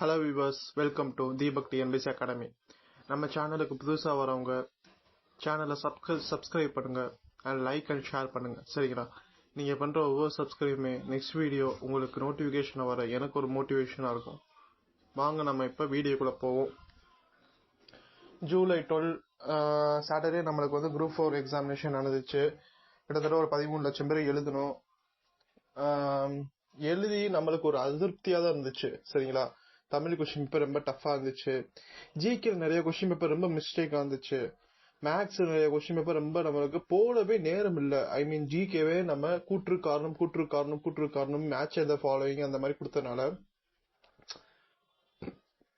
Hello viewers welcome to Deepak TNPC academy நம்ம சேனலுக்கு புதுசாக வரவங்க சேனலை சப்ஸ்கிரை சப்ஸ்கிரைப் பண்ணுங்க அண்ட் லைக் அண்ட் ஷேர் பண்ணுங்க. சரிங்களா? நீங்கள் பண்ணுற ஒவ்வொரு சப்ஸ்கிரைபுமே நெக்ஸ்ட் வீடியோ உங்களுக்கு நோட்டிஃபிகேஷன் வர எனக்கு ஒரு மோட்டிவேஷனாக இருக்கும். வாங்க நம்ம இப்போ வீடியோக்குள்ளே போவோம். ஜூலை டுவெல் சாட்டர்டே நம்மளுக்கு வந்து குரூப் ஃபோர் எக்ஸாமினேஷன் நடந்துச்சு. கிட்டத்தட்ட ஒரு பதிமூணு லட்சம் பேர் எழுதணும். எழுதி நம்மளுக்கு ஒரு அதிருப்தியாக தான் இருந்துச்சு. சரிங்களா? தமிழ் கொஸ்டின் பேப்பர் ரொம்ப டஃபா இருந்துச்சு. ஜிகே நிறைய கொஸ்டின் பேப்பர் ரொம்ப மிஸ்டேக்காக இருந்துச்சு. மேக்ஸ் நிறைய கொஸ்டின் பேப்பர் ரொம்ப நம்மளுக்கு போடவே நேரம் இல்ல. ஐ மீன் ஜிகேவே நம்ம கூற்று காரணம் கூற்று காரணம் கூற்று காரணம் மேட்ச் எந்த ஃபாலோயிங் அந்த மாதிரி கொடுத்தனால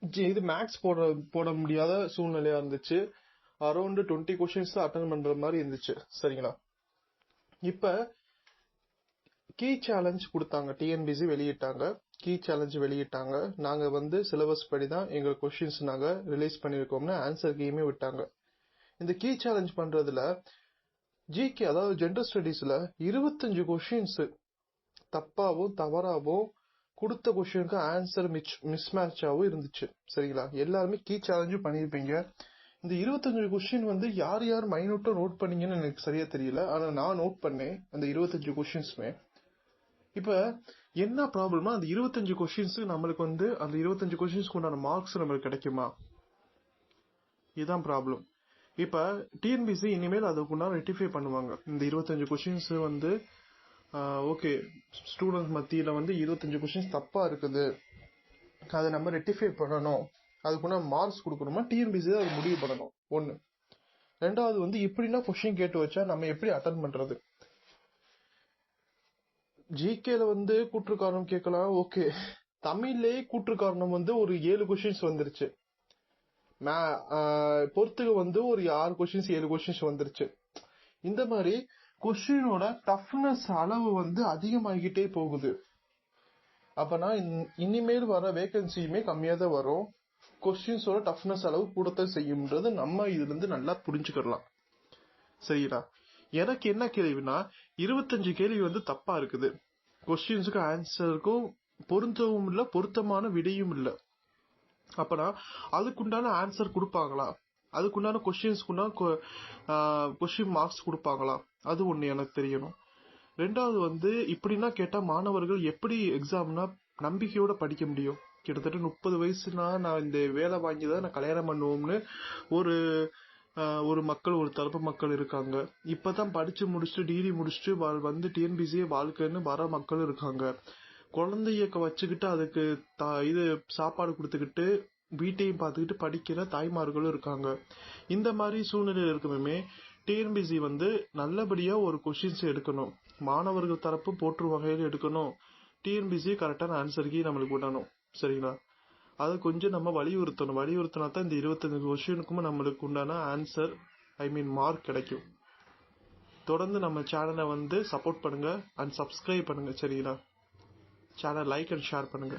ஜி- இது மேக்ஸ் போட போட முடியாத சூழ்நிலையா இருந்துச்சு. அரௌண்ட் டுவெண்ட்டி கொஸ்டின்ஸ் தான் அட்டன் பண்ற மாதிரி இருந்துச்சு. சரிங்களா? இப்ப கீ சேலஞ்ச் கொடுத்தாங்க. டிஎன்பிசி வெளியிட்டாங்க. கீ சேலஞ்ச் வெளியிட்டாங்க. நாங்கள் வந்து சிலபஸ் படி தான் எங்கள் கொஷின்ஸ் நாங்கள் ரிலீஸ் பண்ணியிருக்கோம்னு ஆன்சர் கீயுமே விட்டாங்க. இந்த கீ சேலஞ்ச் பண்ணுறதுல ஜிகே அதாவது ஜெண்டர் ஸ்டடீஸில் இருபத்தஞ்சு கொஷின்ஸு தப்பாகவும் தவறாகவும் கொடுத்த கொஷினுக்கு ஆன்சர் மிச் மிஸ்மேட்சாவும் இருந்துச்சு. சரிங்களா? எல்லாருமே கீ சேலஞ்சும் பண்ணியிருப்பீங்க இந்த இருபத்தஞ்சு கொஷின் வந்து யார் யார் மைனூட்டாக நோட் பண்ணீங்கன்னு எனக்கு சரியாக தெரியல. ஆனால் நான் நோட் பண்ணேன் அந்த இருபத்தஞ்சு கொஷின்ஸுமே இப்ப என்ன ப்ராப்ளம்னா அந்த இருபத்தஞ்சு கொஸ்டின்ஸ் நம்மளுக்கு வந்து அந்த இருபத்தஞ்சு கொஸ்டின்ஸ்க்கு உண்டான மார்க்ஸ் நம்மளுக்கு கிடைக்குமா? இதுதான் ப்ராப்ளம் இப்ப டிஎன்பிசி இனிமேல் அதுக்குண்டான ரெட்டிஃபை பண்ணுவாங்க. இந்த இருபத்தஞ்சு கொஸ்டின்ஸ் வந்து ஓகே ஸ்டூடெண்ட்ஸ் மத்தியில வந்து இருபத்தஞ்சு கொஸ்டின்ஸ் தப்பா இருக்குது. அதை நம்ம ரெட்டிஃபை பண்ணணும். அதுக்குண்டா மார்க்ஸ் கொடுக்கணுமா? டிஎன்பிசி தான் அது முடிவு பண்ணணும். ஒன்று ரெண்டாவது வந்து இப்படிலாம் கொஸ்டின் கேட்டு வச்சா நம்ம எப்படி அட்டன் பண்றது? ஜிகேல வந்து கூற்று காரணம் கேட்கலாம். ஓகே தமிழ்லயே கூற்று காரணம் வந்து ஒரு ஏழு கொஸ்டின்ஸ் வந்துருச்சு. மே- பொறுத்துக்கு வந்து ஒரு ஆறு கொஸ்டின்ஸ் ஏழு கொஸ்டின்ஸ் வந்துருச்சு. இந்த மாதிரி கொஸ்டினோட டஃப்னஸ் அளவு வந்து அதிகமாகிட்டே போகுது. அப்பனா இன்- இனிமேல் வர வேகன்சியுமே கம்மியா தான் வரும். கொஸ்டின்ஸோட டஃப்னஸ் அளவு கூடத்தான் செய்யும்ன்றது நம்ம இதுல இருந்து நல்லா புரிஞ்சுக்கலாம் சரிங்களா? எனக்கு என்ன கேள்வினா இருபத்தஞ்சு கேள்வி வந்து தப்பா இருக்குது. கொஸ்டின்ஸுக்கு ஆன்சருக்கும் பொருந்தவும் இல்லை பொருத்தமான விடையும் இல்லை. அப்போனா அதுக்குண்டான ஆன்சர் கொடுப்பாங்களா? அதுக்குண்டான கொஸ்டின்ஸ்க்குண்டான கொஸ்டின் மார்க்ஸ் கொடுப்பாங்களா? அது ஒன்று எனக்கு தெரியணும். ரெண்டாவது வந்து இப்படின்னா கேட்டால் மாணவர்கள் எப்படி எக்ஸாம்னா நம்பிக்கையோட படிக்க முடியும்? கிட்டத்தட்ட முப்பது வயசுனா நான் இந்த வேலை வாங்கி தான் நான் கல்யாணம் பண்ணுவோம்னு ஒரு ஒரு மக்கள் ஒரு தரப்பு மக்கள் இருக்காங்க. இப்பதான் படிச்சு முடிச்சுட்டு டிகிரி முடிச்சுட்டு வா வந்து டிஎன்பிசியே வாழ்க்கைன்னு வர மக்கள் இருக்காங்க. குழந்தைய க- வச்சுக்கிட்டு அதுக்கு தா- இது சாப்பாடு கொடுத்துக்கிட்டு வீட்டையும் பார்த்துக்கிட்டு படிக்கிற தாய்மார்களும் இருக்காங்க. இந்த மாதிரி சூழ்நிலையில் இருக்குமே டிஎன்பிசி வந்து நல்லபடியா ஒரு கொஷின்ஸ் எடுக்கணும். மாணவர்கள் தரப்பு போற்று வகையில் எடுக்கணும். டிஎன்பிசி கரெக்டான ஆன்சருக்கு நம்மளுக்கு விடணும். சரிங்களா? அதை கொஞ்சம் நம்ம வலியுறுத்தணும். வலியுறுத்தினா தான் இந்த இருபத்தஞ்சு கொஸ்டினுக்கும் நம்மளுக்கு உண்டான ஆன்சர் ஐ மீன் மார்க் கிடைக்கும். தொடர்ந்து நம்ம சேனலை வந்து சப்போர்ட் பண்ணுங்க அண்ட் சப்ஸ்கிரைப் பண்ணுங்க சரிங்களா? சேனல் லைக் அண்ட் ஷேர் பண்ணுங்க.